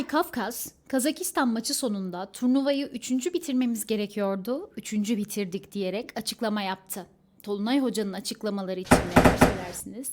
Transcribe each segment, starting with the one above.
Tolunay Kafkas, Kazakistan maçı sonunda turnuvayı üçüncü bitirmemiz gerekiyordu, üçüncü bitirdik diyerek açıklama yaptı. Tolunay Hoca'nın açıklamaları için neler söylersiniz?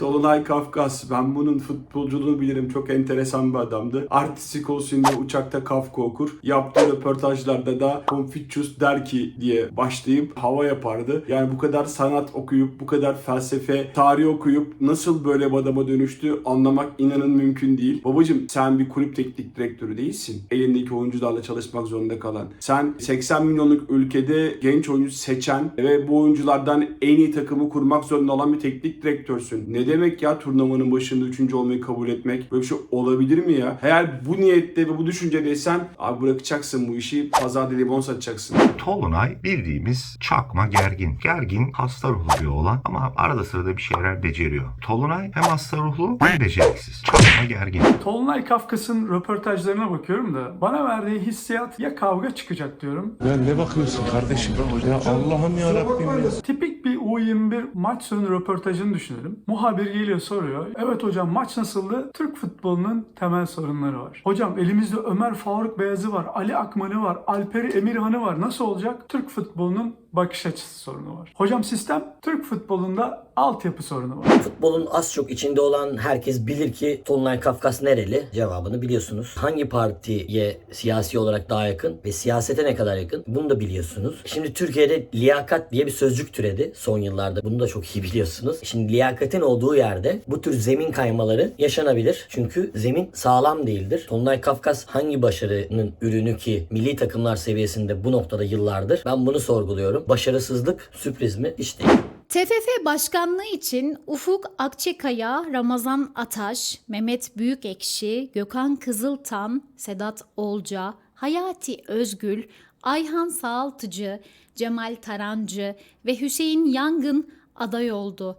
Tolunay Kafkas. Ben bunun futbolculuğunu bilirim. Çok enteresan bir adamdı. Artistik olsun diye uçakta Kafka okur. Yaptığı röportajlarda da Confucius der ki diye başlayıp hava yapardı. Yani bu kadar sanat okuyup, bu kadar felsefe, tarih okuyup nasıl böyle bir adama dönüştü anlamak inanın mümkün değil. Babacım sen bir kulüp teknik direktörü değilsin. Elindeki oyuncularla çalışmak zorunda kalan. Sen 80 milyonluk ülkede genç oyuncu seçen ve bu oyunculardan en iyi takımı kurmak zorunda olan bir teknik direktörsün. Ne demek ya turnuvanın başında üçüncü olmayı kabul etmek? Böyle bir şey olabilir mi ya? Eğer bu niyette ve bu düşüncedeysen abi bırakacaksın bu işi. Pazarda limon satacaksın. Tolunay bildiğimiz çakma gergin. Gergin hasta ruhlu bir olan ama arada sırada bir şeyler beceriyor. Tolunay hem hasta ruhlu hem beceriksiz. Çakma gergin. Tolunay Kafkas'ın röportajlarına bakıyorum da bana verdiği hissiyat ya kavga çıkacak diyorum. Ya ne bakıyorsun kardeşim? Ya Allah'ım ya Rabbim ya. Tipik bir U21 maç sonu röportajını düşünelim. Muhabir geliyor soruyor. Evet hocam maç nasıldı? Türk futbolunun temel sorunları var. Hocam elimizde Ömer Faruk Beyazı var, Ali Akman'ı var, Alperi Emirhan'ı var. Nasıl olacak? Türk futbolunun bakış açısı sorunu var. Hocam sistem Türk futbolunda altyapı sorunu var. Futbolun az çok içinde olan herkes bilir ki Tolunay Kafkas nereli? Cevabını biliyorsunuz. Hangi partiye siyasi olarak daha yakın ve siyasete ne kadar yakın? Bunu da biliyorsunuz. Şimdi Türkiye'de liyakat diye bir sözcük türedi son yıllarda. Bunu da çok iyi biliyorsunuz. Şimdi liyakatin olduğu yerde bu tür zemin kaymaları yaşanabilir. Çünkü zemin sağlam değildir. Tolunay Kafkas hangi başarının ürünü ki milli takımlar seviyesinde bu noktada yıllardır? Ben bunu sorguluyorum. Başarısızlık sürpriz mi? Hiç değil. TFF başkanlığı için Ufuk Akçekaya, Ramazan Ataş, Mehmet Büyükekşi, Gökhan Kızıltan, Sedat Olca, Hayati Özgül, Ayhan Sağaltıcı, Cemal Tarancı ve Hüseyin Yangın aday oldu.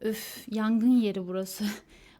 Öf, yangın yeri burası.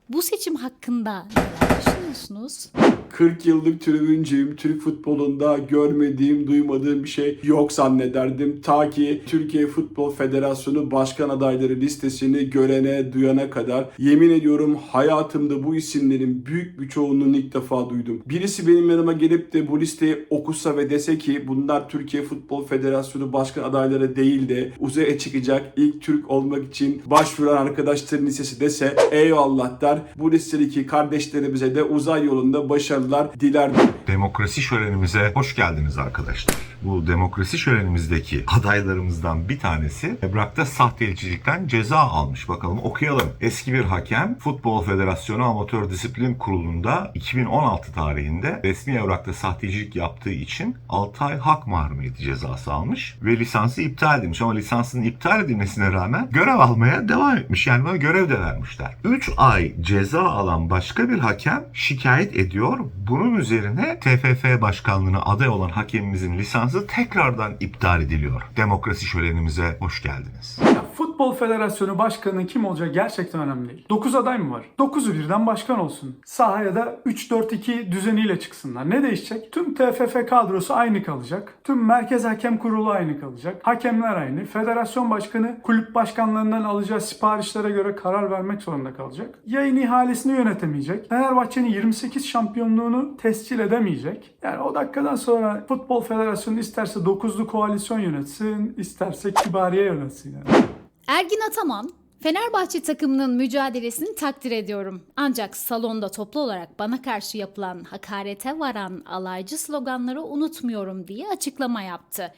Bu seçim hakkında neler düşünüyorsunuz? 40 yıllık tribüncüyüm. Türk futbolunda görmediğim, duymadığım bir şey yok zannederdim. Ta ki Türkiye Futbol Federasyonu başkan adayları listesini görene, duyana kadar. Yemin ediyorum hayatımda bu isimlerin büyük bir çoğunluğunu ilk defa duydum. Birisi benim yanıma gelip de bu listeyi okusa ve dese ki bunlar Türkiye Futbol Federasyonu başkan adayları değil de uzaya çıkacak ilk Türk olmak için başvuran arkadaşların listesi dese eyvallah der. Bu listedeki kardeşlerimize de uzay yolunda başarılar dilerdim. Demokrasi şölenimize hoş geldiniz arkadaşlar. Bu demokrasi şölenimizdeki adaylarımızdan bir tanesi Ebrak'ta sahtecilikten ceza almış. Bakalım okuyalım. Eski bir hakem Futbol Federasyonu Amatör Disiplin Kurulu'nda 2016 tarihinde resmi evrakta sahtecilik yaptığı için 6 ay hak mahrumiyeti cezası almış ve lisansı iptal edilmiş. Ama lisansının iptal edilmesine rağmen görev almaya devam etmiş. Yani bana görev de vermişler. 3 ay ceza alan başka bir hakem şikayet ediyor. Bunun üzerine TFF başkanlığına aday olan hakemimizin lisansı tekrardan iptal ediliyor. Demokrasi şölenimize hoş geldiniz. Ya Futbol Federasyonu Başkanı'nın kim olacağı gerçekten önemli değil. 9 aday mı var? 9'u birden başkan olsun. Sahaya da 3-4-2 düzeniyle çıksınlar. Ne değişecek? Tüm TFF kadrosu aynı kalacak. Tüm Merkez Hakem Kurulu aynı kalacak. Hakemler aynı. Federasyon Başkanı kulüp başkanlarından alacağı siparişlere göre karar vermek zorunda kalacak. Yayın ihalesini yönetemeyecek. Fenerbahçe'nin 28 şampiyonluğunu tescil edemeyecek. Yani o dakikadan sonra Futbol Federasyonu isterse 9'lu koalisyon yönetsin, isterse kibariye yönetsin. Yani. Ergin Ataman, Fenerbahçe takımının mücadelesini takdir ediyorum. Ancak salonda toplu olarak bana karşı yapılan hakarete varan alaycı sloganları unutmuyorum diye açıklama yaptı.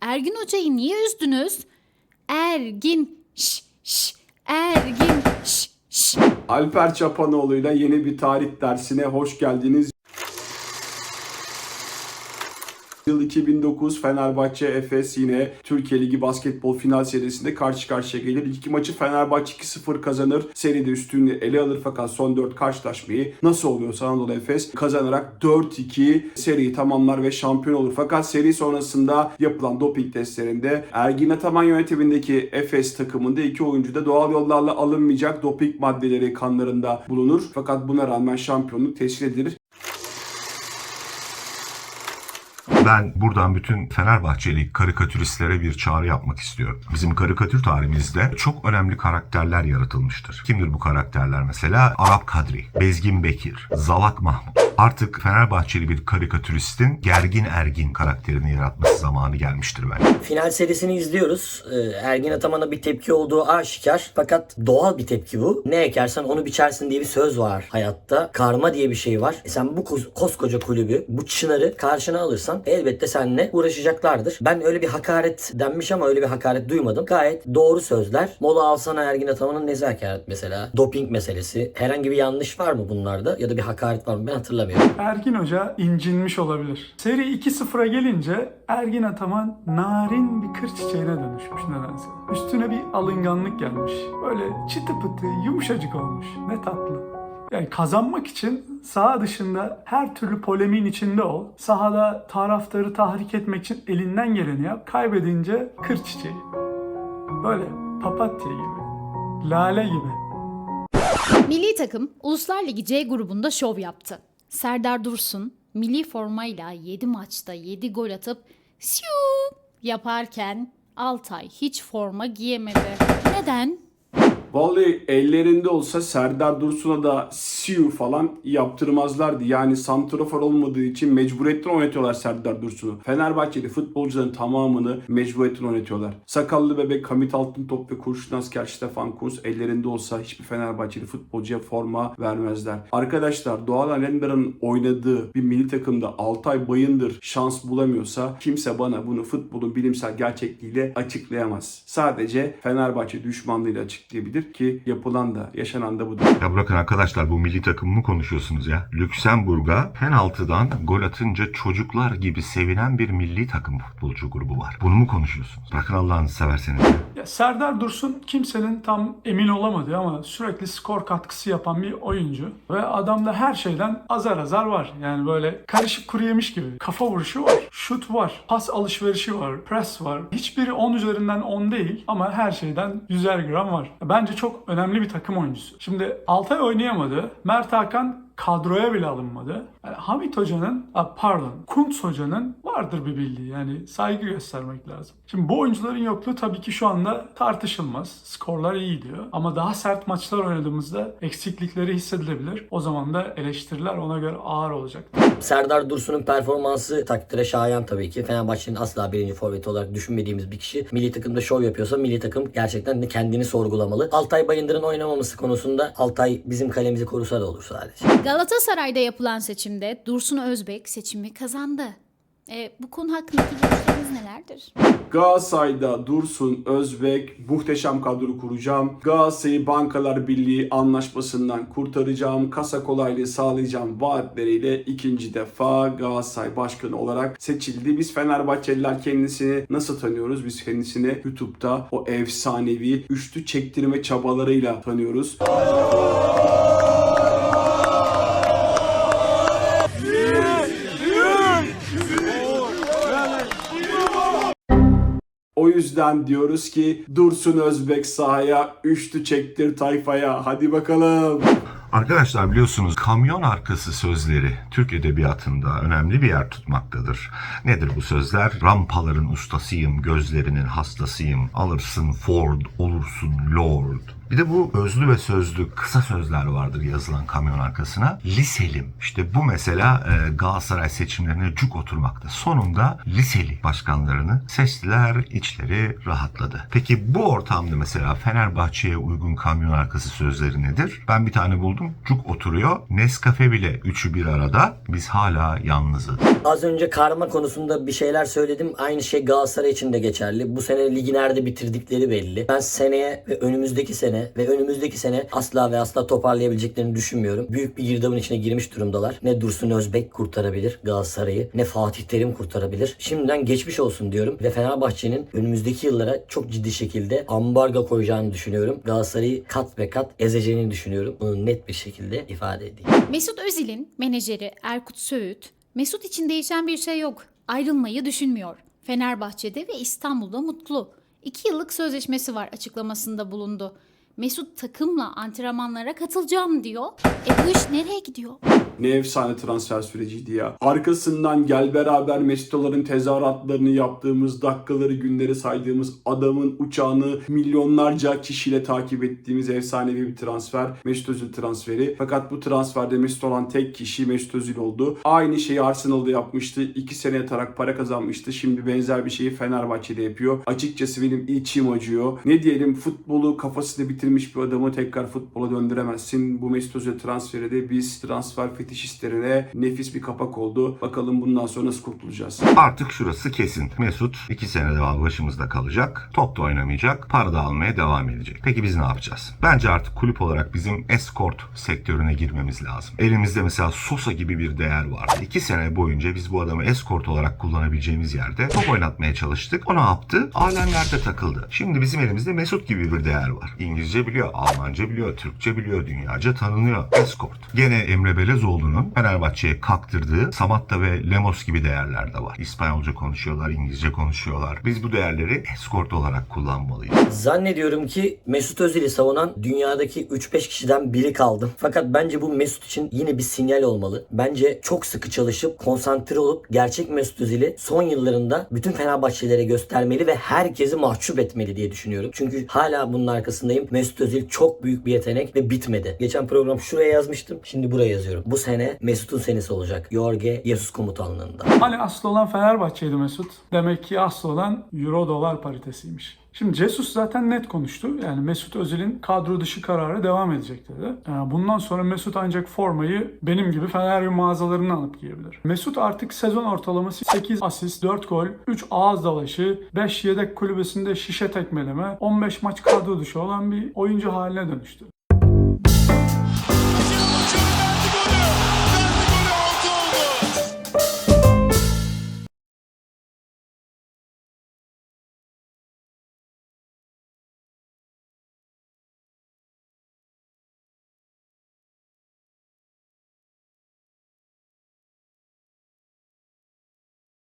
Ergin Hoca'yı niye üzdünüz? Ergin, şş, şş, Ergin, şş, şş. Alper Çapanoğlu'yla yeni bir tarih dersine hoş geldiniz. Yıl 2009 Fenerbahçe Efes yine Türkiye Ligi basketbol final serisinde karşı karşıya gelir. İlk maçı Fenerbahçe 2-0 kazanır. Seride üstünlüğü ele alır fakat son 4 karşılaşmayı nasıl oluyorsa Anadolu Efes kazanarak 4-2 seriyi tamamlar ve şampiyon olur. Fakat seri sonrasında yapılan doping testlerinde Ergin Ataman yönetimindeki Efes takımında iki oyuncu da doğal yollarla alınmayacak doping maddeleri kanlarında bulunur. Fakat buna rağmen şampiyonluk tescil edilir. Ben buradan bütün Fenerbahçeli karikatüristlere bir çağrı yapmak istiyorum. Bizim karikatür tarihimizde çok önemli karakterler yaratılmıştır. Kimdir bu karakterler mesela? Arap Kadri, Bezgin Bekir, Zalak Mahmut. Artık Fenerbahçeli bir karikatüristin Gergin Ergin karakterini yaratması zamanı gelmiştir bence. Final serisini izliyoruz. Ee, Ergin Ataman'a bir tepki olduğu aşikar. Fakat doğal bir tepki bu. Ne ekersen onu biçersin diye bir söz var hayatta. Karma diye bir şey var. E sen bu kos- koskoca kulübü, bu çınarı karşına alırsan elbette seninle uğraşacaklardır. Ben öyle bir hakaret denmiş ama öyle bir hakaret duymadım. Gayet doğru sözler. Mola alsana Ergin Ataman'ın ne hakaret mesela? Doping meselesi. Herhangi bir yanlış var mı bunlarda? Ya da bir hakaret var mı? Ben hatırlamıyorum. Ergin Hoca incinmiş olabilir. Seri 2-0'a gelince Ergin Ataman narin bir kır çiçeğine dönüşmüş nedense. Üstüne bir alınganlık gelmiş. Böyle çıtı pıtı yumuşacık olmuş. Ne tatlı. Yani kazanmak için saha dışında her türlü polemiğin içinde ol. Sahada taraftarı tahrik etmek için elinden geleni yap. Kaybedince kır çiçeği. Böyle papatya gibi. Lale gibi. Milli takım Uluslar Ligi C grubunda şov yaptı. Serdar Dursun milli formayla 7 maçta 7 gol atıp siu yaparken Altay hiç forma giyemedi. Neden? Vallahi ellerinde olsa Serdar Dursun'a da siu falan yaptırmazlardı. Yani santrafor olmadığı için mecburiyetten oynatıyorlar Serdar Dursun'u. Fenerbahçeli futbolcuların tamamını mecburiyetten oynatıyorlar. Sakallı bebek Hamit Altıntop ve Kurşun Asker Stefan Kuntz ellerinde olsa hiçbir Fenerbahçeli futbolcuya forma vermezler. Arkadaşlar Doğan Alemdar'ın oynadığı bir milli takımda Altay Bayındır şans bulamıyorsa kimse bana bunu futbolun bilimsel gerçekliğiyle açıklayamaz. Sadece Fenerbahçe düşmanlığıyla açıklayabilir ki yapılan da yaşanan da budur. Ya bırakın arkadaşlar bu milli takımı mı konuşuyorsunuz ya? Lüksemburg'a penaltıdan gol atınca çocuklar gibi sevinen bir milli takım futbolcu grubu var. Bunu mu konuşuyorsunuz? Bırakın Allah'ınızı severseniz. ya. Serdar Dursun kimsenin tam emin olamadığı ama sürekli skor katkısı yapan bir oyuncu. Ve adamda her şeyden azar azar var. Yani böyle karışık kuru yemiş gibi. Kafa vuruşu var, şut var, pas alışverişi var, pres var. Hiçbiri 10 üzerinden 10 değil ama her şeyden 100'er gram var. Bence çok önemli bir takım oyuncusu. Şimdi Altay oynayamadı. Mert Hakan kadroya bile alınmadı. Yani Hamit Hoca'nın, pardon, Kuntz Hoca'nın vardır bir bildiği. Yani saygı göstermek lazım. Şimdi bu oyuncuların yokluğu tabii ki şu anda tartışılmaz. Skorlar iyi gidiyor. Ama daha sert maçlar oynadığımızda eksiklikleri hissedilebilir. O zaman da eleştiriler ona göre ağır olacak. Serdar Dursun'un performansı takdire şayan tabii ki. Fenerbahçe'nin asla birinci forveti olarak düşünmediğimiz bir kişi. Milli takımda şov yapıyorsa milli takım gerçekten kendini sorgulamalı. Altay Bayındır'ın oynamaması konusunda Altay bizim kalemizi korusa da olur sadece. Galatasaray'da yapılan seçimde Dursun Özbek seçimi kazandı. E, bu konu hakkındaki görüşleriniz nelerdir? Galatasaray'da Dursun Özbek muhteşem kadro kuracağım. Galatasaray'ı Bankalar Birliği anlaşmasından kurtaracağım. Kasa kolaylığı sağlayacağım vaatleriyle ikinci defa Galatasaray Başkanı olarak seçildi. Biz Fenerbahçeliler kendisini nasıl tanıyoruz? Biz kendisini YouTube'da o efsanevi üçlü çektirme çabalarıyla tanıyoruz. O yüzden diyoruz ki Dursun Özbek sahaya, üçlü çektir tayfaya. Hadi bakalım. Arkadaşlar biliyorsunuz kamyon arkası sözleri Türk edebiyatında önemli bir yer tutmaktadır. Nedir bu sözler? Rampaların ustasıyım, gözlerinin hastasıyım. Alırsın Ford, olursun Lord. Bir de bu özlü ve sözlü kısa sözler vardır yazılan kamyon arkasına. Liselim. İşte bu mesela e, Galatasaray seçimlerine cuk oturmakta. Sonunda liseli başkanlarını seçtiler, içleri rahatladı. Peki bu ortamda mesela Fenerbahçe'ye uygun kamyon arkası sözleri nedir? Ben bir tane buldum. Cuk oturuyor. Nescafe bile üçü bir arada. Biz hala yalnızız. Az önce karma konusunda bir şeyler söyledim. Aynı şey Galatasaray için de geçerli. Bu sene ligi nerede bitirdikleri belli. Ben seneye ve önümüzdeki sene ve önümüzdeki sene asla ve asla toparlayabileceklerini düşünmüyorum. Büyük bir girdabın içine girmiş durumdalar. Ne Dursun Özbek kurtarabilir Galatasaray'ı ne Fatih Terim kurtarabilir. Şimdiden geçmiş olsun diyorum ve Fenerbahçe'nin önümüzdeki yıllara çok ciddi şekilde ambargo koyacağını düşünüyorum. Galatasaray'ı kat ve kat ezeceğini düşünüyorum. Bunu net bir şekilde ifade edeyim. Mesut Özil'in menajeri Erkut Söğüt, Mesut için değişen bir şey yok. Ayrılmayı düşünmüyor. Fenerbahçe'de ve İstanbul'da mutlu. İki yıllık sözleşmesi var açıklamasında bulundu. Mesut takımla antrenmanlara katılacağım diyor. E bu iş nereye gidiyor? Ne efsane transfer süreciydi ya. Arkasından gel beraber Mesut'ların tezahüratlarını yaptığımız, dakikaları, günleri saydığımız adamın uçağını milyonlarca kişiyle takip ettiğimiz efsanevi bir transfer. Mesut Özil transferi. Fakat bu transferde Mesut olan tek kişi Mesut Özil oldu. Aynı şeyi Arsenal'da yapmıştı. 2 sene yatarak para kazanmıştı. Şimdi benzer bir şeyi Fenerbahçe'de yapıyor. Açıkçası benim içim acıyor. Ne diyelim futbolu kafasında bitirmiş bir adamı tekrar futbola döndüremezsin. Bu Mesut Özil transferi de biz transfer fetişistlerine nefis bir kapak oldu. Bakalım bundan sonra nasıl kurtulacağız. Artık şurası kesin. Mesut 2 sene daha başımızda kalacak. Top da oynamayacak. Para da almaya devam edecek. Peki biz ne yapacağız? Bence artık kulüp olarak bizim escort sektörüne girmemiz lazım. Elimizde mesela Sosa gibi bir değer vardı. 2 sene boyunca biz bu adamı escort olarak kullanabileceğimiz yerde top oynatmaya çalıştık. O ne yaptı? Alemlerde takıldı. Şimdi bizim elimizde Mesut gibi bir değer var. İngilizce biliyor, Almanca biliyor, Türkçe biliyor, dünyaca tanınıyor. Escort. Gene Emre Belezoğlu'nun Fenerbahçe'ye kaktırdığı Samatta ve Lemos gibi değerler de var. İspanyolca konuşuyorlar, İngilizce konuşuyorlar. Biz bu değerleri escort olarak kullanmalıyız. Zannediyorum ki Mesut Özil'i savunan dünyadaki 3-5 kişiden biri kaldım. Fakat bence bu Mesut için yine bir sinyal olmalı. Bence çok sıkı çalışıp konsantre olup gerçek Mesut Özil'i son yıllarında bütün Fenerbahçelilere göstermeli ve herkesi mahcup etmeli diye düşünüyorum. Çünkü hala bunun arkasındayım. Mesut Özil çok büyük bir yetenek ve bitmedi. Geçen program şuraya yazmıştım. Şimdi buraya yazıyorum. Bu sene Mesut'un senesi olacak. Jorge Jesus komutanlığında. Hani asıl olan Fenerbahçe'ydi Mesut. Demek ki asıl olan Euro dolar paritesiymiş. Şimdi Jesus zaten net konuştu. Yani Mesut Özil'in kadro dışı kararı devam edecek dedi. Yani bundan sonra Mesut ancak formayı benim gibi Fenerbahçe mağazalarından alıp giyebilir. Mesut artık sezon ortalaması 8 asist, 4 gol, 3 ağız dalaşı, 5 yedek kulübesinde şişe tekmeleme, 15 maç kadro dışı olan bir oyuncu haline dönüştü.